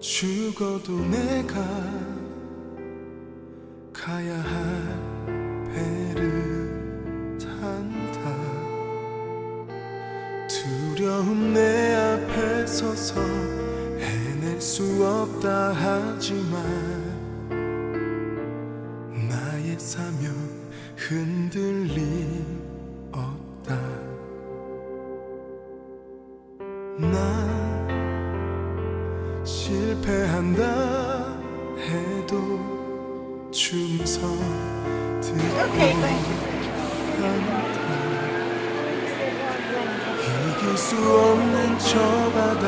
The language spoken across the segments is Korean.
난 죽어도 내가 가야 할 배를 탄다. 두려움 내 앞에 서서 해낼 수 없다 하지만 나의 사명 흔들림 없다. 난 한다 해도 충성 듣고 간다 이길 수 없는 저 바다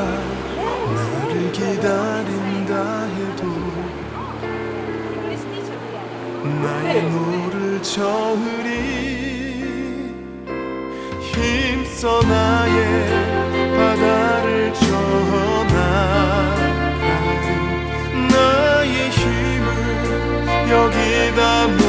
나를 기다린다 해도 나의 노를 저으리 힘써 나 you'll give up.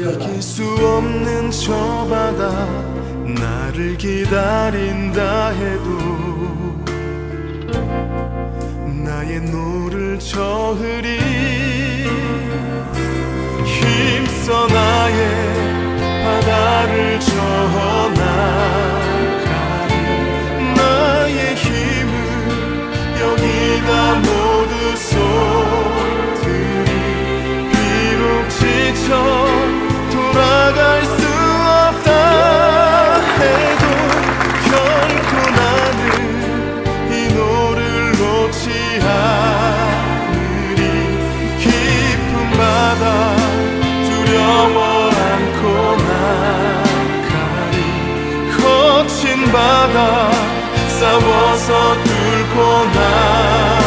이길 수 없는 저 바다. 나를 기다린다 해도 나의 노를 저으리 힘써 나 싸워서 뚫고 나.